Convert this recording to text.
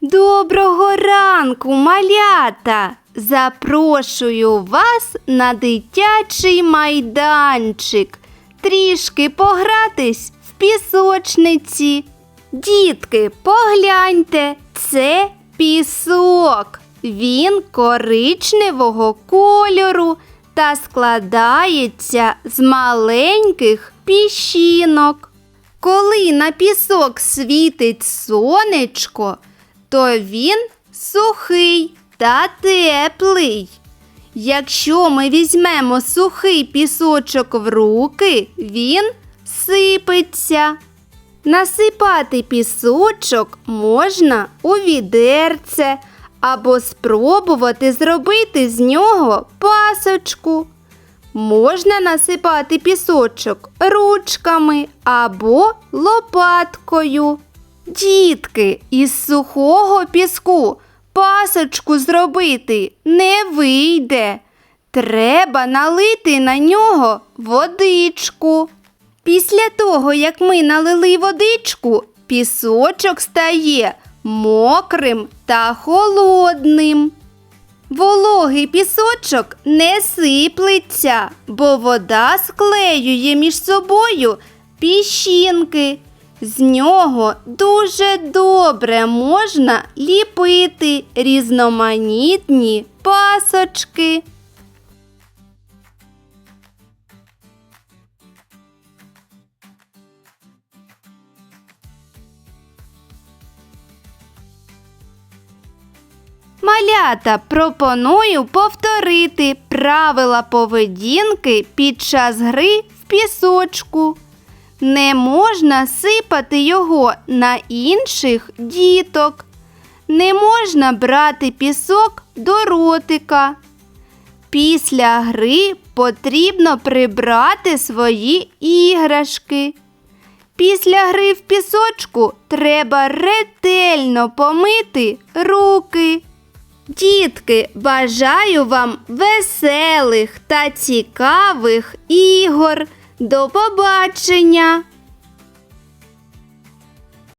Доброго ранку, малята! Запрошую вас на дитячий майданчик. Трішки погратись в пісочниці. Дітки, погляньте, це пісок. Він коричневого кольору та складається з маленьких піщинок. Коли на пісок світить сонечко, то він сухий та теплий. Якщо ми візьмемо сухий пісочок в руки, він сипеться. Насипати пісочок можна у відерце або спробувати зробити з нього пасочку. Можна насипати пісочок ручками або лопаткою. Дітки, із сухого піску пасочку зробити не вийде. Треба налити на нього водичку. Після того, як ми налили водичку, пісочок стає мокрим та холодним. Вологий пісочок не сиплеться, бо вода склеює між собою піщинки. З нього дуже добре можна ліпити різноманітні пасочки. Малята, пропоную повторити правила поведінки під час гри в пісочку. Не можна сипати його на інших діток. Не можна брати пісок до ротика. Після гри потрібно прибрати свої іграшки. Після гри в пісочку треба ретельно помити руки. Дітки, бажаю вам веселих та цікавих ігор. До побачення!